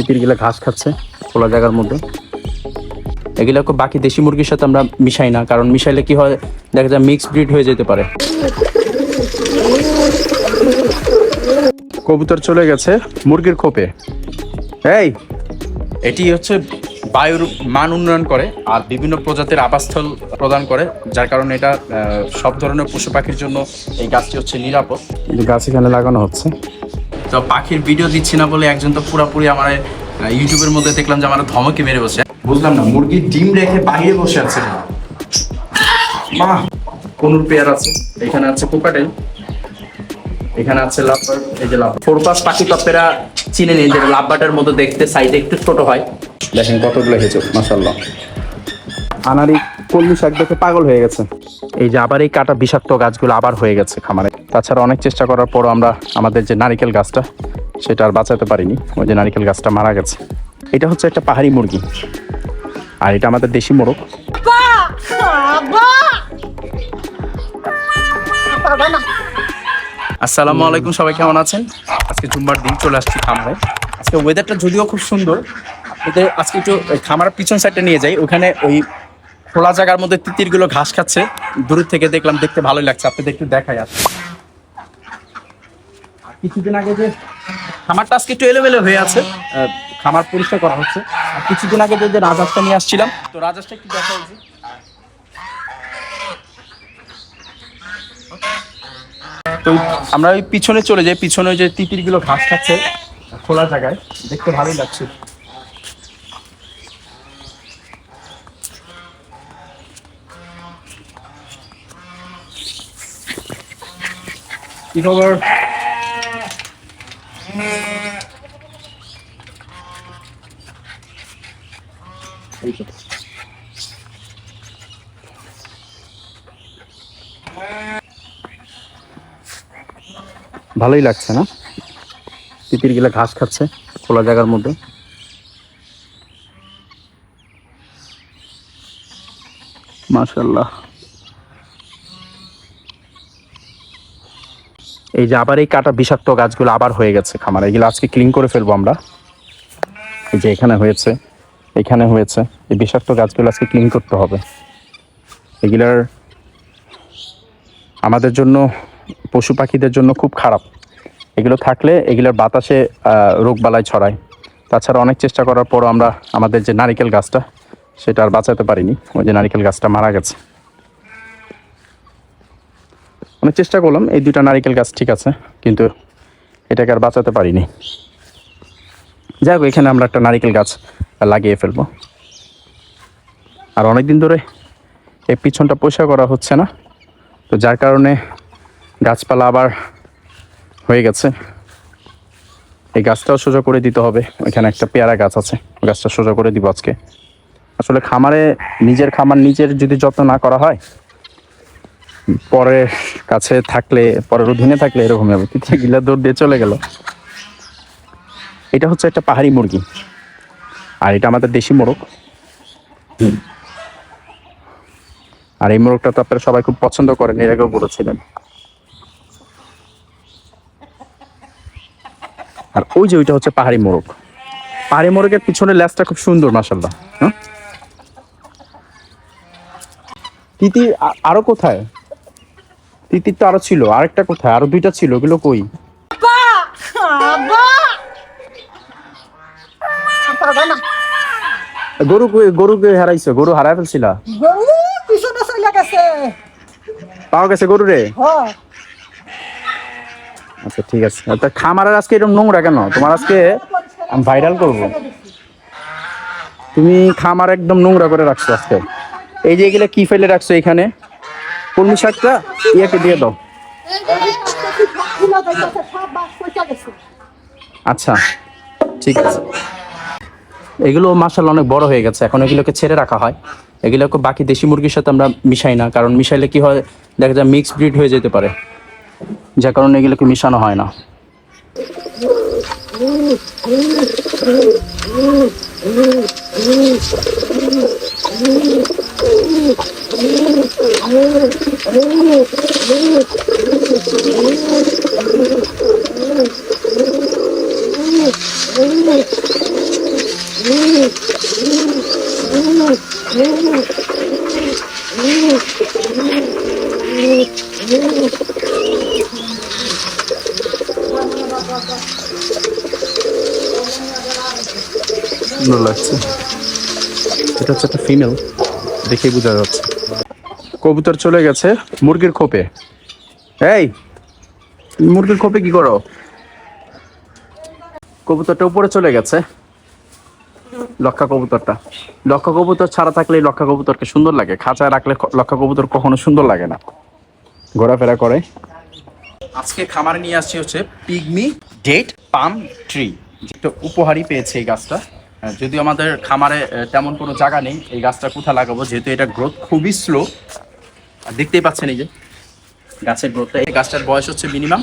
তিতিরগুলো ঘাস খাচ্ছে খোলা জায়গার মধ্যে। এগুলোকে বাকি দেশি মুরগির সাথে আমরা মিশাই না কারণ মিশাইলে কি হয় দেখা যায় মিক্স ব্রিড হয়ে যেতে পারে। কবুতর চলে গেছে মুরগির খোপে। এই! এটি হচ্ছে বায়ুর মান উন্নয়ন করে আর বিভিন্ন প্রজাতির আবাসস্থল প্রদান করে যার কারণে এটা আহ, সব ধরনের পশু পাখির জন্য এই গাছটি হচ্ছে নিরাপদ। কিন্তু গাছ এখানে লাগানো হচ্ছে। তো পাখির ভিডিও দিচ্ছি না বলে একজন তো পুরাপুরি আমার ইউটিউবের মধ্যে দেখলাম যে আমার ধমকে মেরে বসে। বুঝলাম না মুরগির ডিম রেখে বাইরে বসে আছে। মা কোনুর পেয়ার আছে। এখানে আছে কোকাটেল। এখানে আছে লাভবার এই যে লাভ ফোরপাস পাখি পাপ্পেরা চিনে নিন যেটা লাভবাটার মতো দেখতে সাইজে একটু ছোট হয়। দেখেন কতগুলো হেঁচো মাসাল্লাহ আনারি কলমি শাক দেখে পাগল হয়ে গেছে। এই যে আবার এই কাটা বিষাক্ত গাছগুলো আবার হয়ে গেছে খামারে। তাছাড়া অনেক চেষ্টা করার পরও আমরা আমাদের যে নারিকেল গাছটা, সেটা আর বাঁচাতে পারিনি। ওই যে নারিকেল গাছটা মারা গেছে। এটা হচ্ছে একটা পাহাড়ি মুরগি। আর এটা আমাদের দেশি মোরগ। আসসালামু আলাইকুম, সবাই কেমন আছেন? আজকে জুম্বার দিন, চলে আসছি খামারে। আজকে ওয়েদারটা যদিও খুব সুন্দর এতে আজকে একটু খামারের পিছন সাইডে নিয়ে যাই। ওখানে ওই খোলা জায়গার মধ্যে তিতিরগুলো ঘাস খাচ্ছে। দূর থেকে দেখলাম, দেখতে ভালোই লাগছে। আপনাদের একটু দেখাই আর কিছুদিন আগে যে খামারটা আজকে একটু এলোমেলো হয়ে আছে। খামার পরিষ্কার করা হচ্ছে। আর কিছুদিন আগে যে যে রাজহাঁসটা নিয়ে আসছিলাম তো রাজহাঁসটা একটু দেখা। হয়েছে তো আমরা ওই পিছনে চলে যাই পিছনে ওই যে তিতিরগুলো ঘাস খাচ্ছে খোলা জায়গায়। দেখতে ভালোই লাগছে। কি খবর ভালোই লাগছে না? তিতির গিলা ঘাস খাচ্ছে খোলা জায়গার মধ্যে। মাশাল্লাহ এই যে আবার এই কাটা বিষাক্ত গাছগুলো আবার হয়ে গেছে খামারে। এগুলো আজকে ক্লিন করে ফেলব আমরা। এই যে এখানে হয়েছে। এখানে হয়েছে। এই বিষাক্ত গাছগুলো আজকে ক্লিন করতে হবে। এগুলার আমাদের জন্য, পশু পাখিদের জন্য খুব খারাপ। এগুলো থাকলে এগুলোর বাতাসে রোগ বালাই ছড়ায়। তাছাড়া অনেক চেষ্টা করার পরও আমরা আমাদের যে নারিকেল গাছটা, সেটা আর বাঁচাতে পারিনি। ওই যে নারিকেল গাছটা মারা গেছে। অনেক চেষ্টা করলাম, এই দুটা নারিকেল গাছ ঠিক আছে, কিন্তু এটাকে আর বাঁচাতে পারিনি। যাই হোক, এখানে আমরা একটা নারিকেল গাছ লাগিয়ে ফেলব। আর অনেক দিন ধরে এই পিছনটা পরিষ্কার করা হচ্ছে না। তো যার কারণে গাছপালা আবার হয়ে গেছে। এই গাছটাও সোজা করে দিতে হবে। এখানে একটা পেয়ারা গাছ আছে। গাছটা সোজা করে দিব আজকে। আসলে খামারে নিজের খামার নিজের যদি যত্ন না করা হয়, পরের কাছে থাকলে, পরের অধীনে থাকলে এরকম হবে। গিলা দৌড় দিয়ে চলে গেল। এটা হচ্ছে একটা পাহাড়ি মুরগি। আর এটা আমাদের দেশি মোরগ। আর এই মোরগটা তো আপনারা সবাই খুব পছন্দ করেন এর আগেও বলেছিলেন। আর ওই যে ওইটা হচ্ছে পাহাড়ি মোরগ। পাহাড়ি মোরগের পিছনে ল্যাসটা খুব সুন্দর মাসাল্লাহ হ্যাঁ? তিতি আরও কোথায়? তিতির তো আরও ছিল আরেকটা কোথায়? আরও দুইটা ছিল ওগুলো কই? গরু হারাইছো গরু হারাই ফেলছিলা গরু পিছনে চলে গেছে পাওয়া গেছে গরু রে আচ্ছা ঠিক আছে তা খামারের আজকে এরকম নোংরা কেন তোমার আজকে আমি ভাইরাল করব তুমি খামার একদম নোংরা করে রাখছো আজকে এই যে এগুলা কি ফেলে রাখছো এখানে কলমি শাকটা ইয়াকে দিয়ে দাও আচ্ছা ঠিক আছে এগুলো মাসাল অনেক বড় হয়ে গেছে। এখন এগুলোকে ছেড়ে রাখা হয়। এগুলোকে বাকি দেশি মুরগির সাথে আমরা মিশাই না, কারণ মিশাইলে কি হয়, দেখা যায় মিক্স ব্রিড হয়ে যেতে পারে। যার কারণে এগুলোকে মিশানো হয় না। এটা হচ্ছে একটা ফিমেল দেখেই বোঝা যাচ্ছে। কবুতর চলে গেছে মুরগির খোপে। এই মুরগির খোপে কি করো? কবুতরটা উপরে চলে গেছে। লক্ষা কবুতরটা। লক্ষা কবুতর ছাড়া থাকলে লক্ষা কবুতরকে সুন্দর লাগে। খাঁচায় রাখলে লক্ষা কবুতর কখনো সুন্দর লাগে না। ঘোরাফেরা করে। আজকে খামারে নিয়ে আসছি হচ্ছে পিগমি ডেট পাম ট্রি। যেটা উপহারই পেয়েছে এই গাছটা। যদিও আমাদের খামারে তেমন কোনো জায়গা নেই, এই গাছটা কোথায় লাগাবো? যেহেতু এটা গ্রোথ খুবই স্লো দেখতেই পাচ্ছেন এই যে গাছের গ্রোথটা এই গাছটার বয়স হচ্ছে মিনিমাম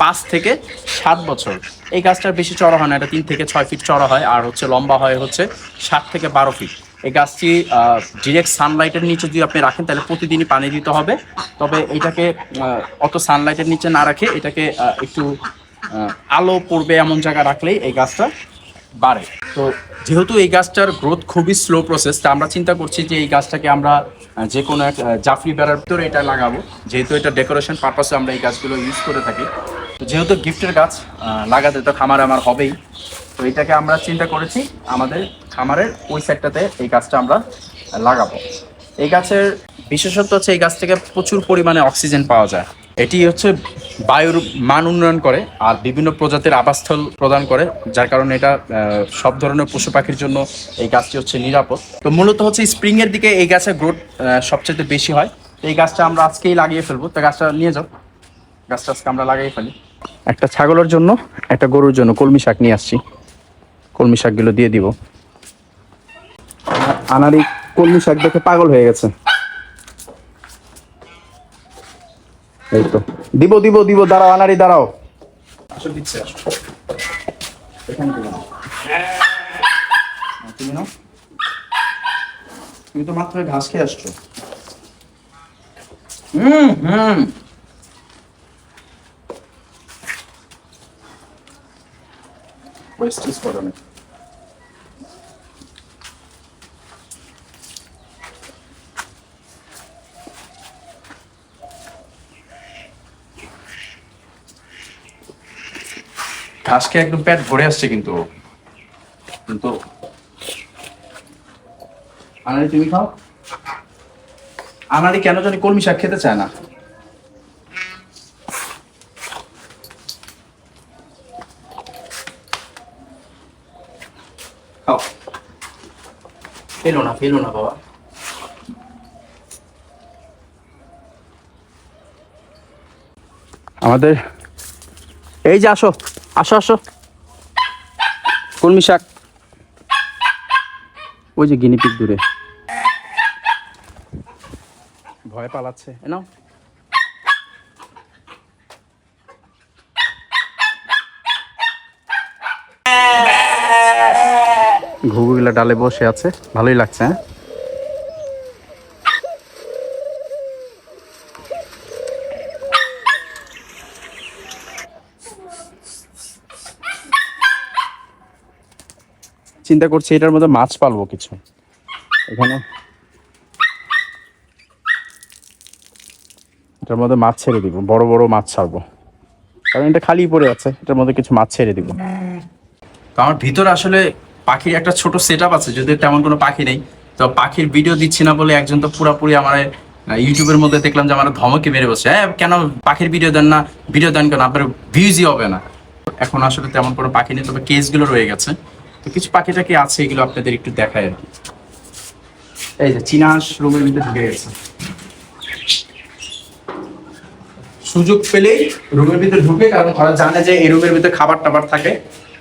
পাঁচ থেকে সাত বছর। এই গাছটার বেশি চড়া হয় না, এটা তিন থেকে ছয় ফিট চড়া হয় আর হচ্ছে লম্বা হয় হচ্ছে সাত থেকে বারো ফিট। এই গাছটি ডিরেক্ট সানলাইটের নিচে যদি আপনি রাখেন তাহলে প্রতিদিনই পানি দিতে হবে। তবে এটাকে অত সানলাইটের নিচে না রাখে এটাকে একটু আলো পড়বে এমন জায়গা রাখলেই এই গাছটা বাড়ে। তো যেহেতু এই গাছটার গ্রোথ খুবই স্লো প্রসেস তা আমরা চিন্তা করছি যে এই গাছটাকে আমরা যে কোনো এক জাফরি বেড়ার ভিতরে এটা লাগাবো। যেহেতু এটা ডেকোরেশন পারপাসে আমরা এই গাছগুলো ইউজ করে থাকি। তো যেহেতু গিফটের গাছ লাগাতে তো খামার আমার হবেই, তো এটাকে আমরা চিন্তা করেছি আমাদের খামারের ওই সাইডটাতে এই গাছটা আমরা লাগাবো। এই গাছের বিশেষত্ব হচ্ছে এই গাছ থেকে প্রচুর পরিমাণে অক্সিজেন পাওয়া যায়। এটি হচ্ছে বায়ুর মান উন্নয়ন করে আর বিভিন্ন প্রজাতির আবাসস্থল প্রদান করে, যার কারণে এটা সব ধরনের পশু পাখির জন্য এই গাছটি হচ্ছে নিরাপদ। তো মূলত হচ্ছে স্প্রিং এর দিকে এই গাছের গ্রোথ সবচেয়ে বেশি হয়। এই গাছটা আমরা আজকেই লাগিয়ে ফেলব। তো গাছটা নিয়ে যাও। গাছটা আজকে আমরা লাগিয়ে ফেলি। একটা ছাগলের জন্য একটা গরুর জন্য কলমি শাক নিয়ে আসছি। কলমি শাকগুলো দিয়ে দিব। আনারি কলমি শাক দেখে পাগল হয়ে গেছে। এই তো। দিব দিব দিব দাঁড়াও আনারি দাঁড়াও। তুমি তুমি তো মাত্র ঘাস খেয়ে আসছো। হুম হুম। ওয়েস্টেজ করো না ঘাস খেয়ে একদম পেট ভরে আসছে কিন্তু। কিন্তু আনারি তুমি খাও। আনারি কেন জানি কলমি শাক খেতে চায় না খাও ফেলো না বাবা। আমাদের এই যে আসো আসো আসো। কলমি শাক। ওই যে গিনিপিক দূরে। ভয় পালাচ্ছে এ নাও। ঘুঘুগুলা ডালে বসে আছে। ভালোই লাগছে হ্যাঁ? চিন্তা করছি এটার মধ্যে মাছ পালবো কিছু। এখানে এটার মধ্যে মাছ ছেড়ে দিব, বড় বড় মাছ ছাড়বো। কারণ এটা খালি পড়ে আছে, এটার মধ্যে কিছু মাছ ছেড়ে দিব। আমার ভিতরে আসলে পাখির একটা ছোট সেট আছে যদি তেমন কোনো পাখি নেই। তো পাখির ভিডিও দিচ্ছি না বলে একজন তো পুরাপুরি আমার ইউটিউবের মধ্যে দেখলাম যে আমার ধমকে মেরে বসে হ্যাঁ কেন পাখির ভিডিও দেন না? ভিডিও দেন কেন? আপনার ভিউজই হবে না। এখন আসলে তেমন কোনো পাখি নেই, তবে কেসগুলো রয়ে গেছে। তো কিছু পাখি টাকি আছে, এগুলো আপনাদের একটু দেখায় আর কি। এই যে চিনাস রুমের ভিতরে ঢুকে গেছে। সুযোগ পেলেই রুমের ভিতরে ঢুকে, কারণ ওরা জানে যে এই রুমের ভিতরে খাবার টাবার থাকে।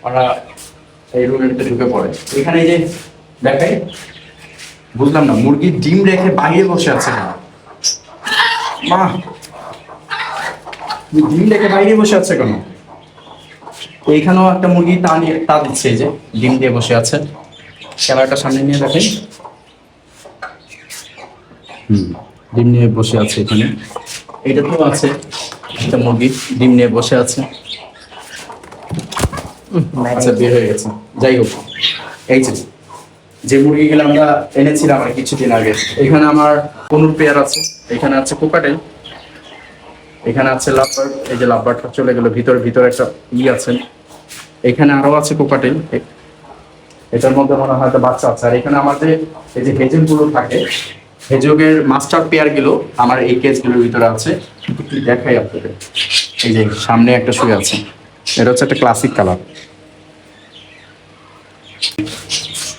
ওরা এই রুমের ঢুকে পড়ে। এখানে যে দেখাই বুঝলাম না, মুরগি ডিম রেখে বাইরে বসে আছে? মা ডিম রেখে বাইরে বসে আছে কেন? এইখানেও একটা মুরগি তা নিয়ে, তা দিচ্ছে যে, ডিম দিয়ে বসে আছে। ক্যামেরাটা সামনে নিয়ে দেখেন। হুম, ডিম নিয়ে বসে আছে এখানে। এটা তো আছে, একটা মুরগি, ডিম নিয়ে বসে আছে। আচ্ছা বের হয়ে গেছে। যাই হোক, এই যে যে মুরগিগুলো আমরা এনেছিলাম আর কিছুদিন আগে, এখানে আমার পনুর পেয়ার আছে, এখানে আছে কোকাটেল, এখানে আছে লাভবার, এই যে লাভবারটা চলে গেল, ভিতরে ভিতরে একটা ই আছে। এখানে আরও আছে কোকাটেল এটার মধ্যে মনে হয় বাচ্চা আছে। আর এখানে আমাদের এই যে হেজেলগুলো থাকে হেজগের মাস্টার পেয়ারগুলো আমার এই কেসগুলোর ভিতরে আছে। দেখাই আপনাদের। এই যে সামনে একটা শুয়ে আছে। এটা হচ্ছে একটা ক্লাসিক কালার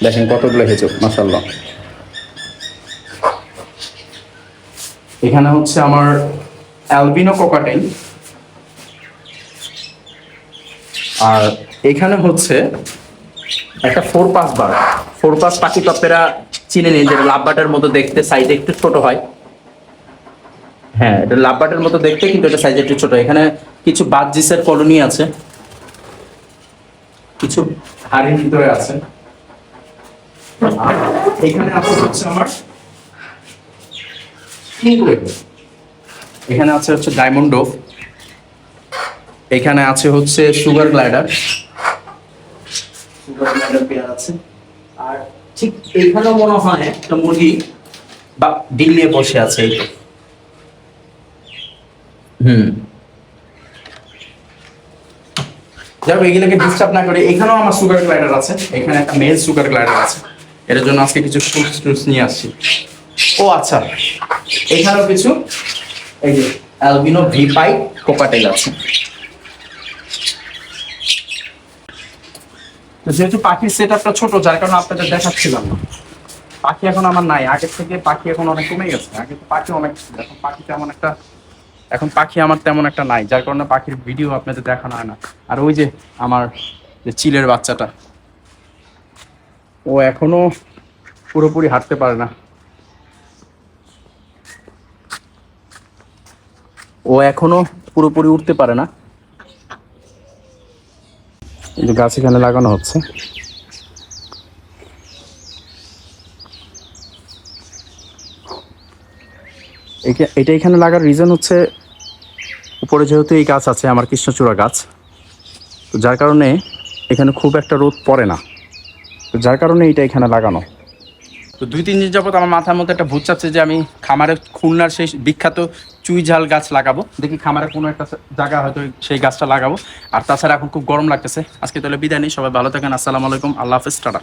দেখেন কতগুলো হেজক মাসাল্লাহ এখানে হচ্ছে আমার অ্যালবিনো কোকাটেল আর এখানে হচ্ছে একটা ফোর পাস বার ফোর পাস পাখি পাপ্পেরা চিনে নিন যেটা লাভবাটের মতো দেখতে সাইজে একটু ছোট হয়। হ্যাঁ এটা লাভবাটের মতো দেখতে, কিন্তু এটা সাইজে একটু ছোট। এখানে কিছু বাদজিসের কলোনি আছে। কিছু হাড়ির ভিতরে আছে। এখানে আছে হচ্ছে আমার এখানে আছে হচ্ছে ডায়মন্ড এখানে আছে হচ্ছে সুগার গ্লাইডার সুগার আছে। আর ঠিক এখানেও মনে হয় একটা মুরগি বা ডিম নিয়ে বসে আছে। হুম। যাই এগুলোকে ডিস্টার্ব না করে, এখানেও আমার সুগার গ্লাইডার আছে, এখানে একটা মেল সুগার গ্লাইডার আছে। এর জন্য আজকে কিছু ফ্রুটস টুটস নিয়ে আসছি। ও আচ্ছা। এখানেও কিছু, এই যে অ্যালবিনো ভি পাই কোকাটেল আছে। তো যেহেতু পাখির সেট আপটা ছোট, যার কারণে আপনাদের দেখাচ্ছিলাম না। পাখি এখন আমার নাই, আগের থেকে পাখি এখন অনেক কমে গেছে, আগে তো পাখি অনেক এখন পাখি তেমন একটা এখন পাখি আমার তেমন একটা নাই, যার কারণে পাখির ভিডিও আপনাদের দেখানো হয় না। আর ওই যে আমার যে চিলের বাচ্চাটা, ও এখনও পুরোপুরি হাঁটতে পারে না। ও এখনও পুরোপুরি উঠতে পারে না। এই যে গাছ এখানে লাগানো হচ্ছে। এটা এখানে লাগার রিজন হচ্ছে, উপরে যেহেতু এই গাছ আছে, আমার কৃষ্ণচূড়া গাছ, তো যার কারণে এখানে খুব একটা রোদ পড়ে না। তো যার কারণে এটা এখানে লাগানো। তো দুই, তিন দিন যাবত আমার মাথার মধ্যে একটা ভূত চাচ্ছে যে আমি খামারে খুলনার সেই বিখ্যাত চুই ঝাল গাছ লাগাবো। দেখি খামারে কোনো একটা জায়গা হয়তো সেই গাছটা লাগাবো। আর তাছাড়া এখন খুব গরম লাগতেছে। আজকে তাহলে বিদায় নেই, সবাই ভালো থাকেন, আসসালামু আলাইকুম, আল্লাহ হাফিজ, টাটা।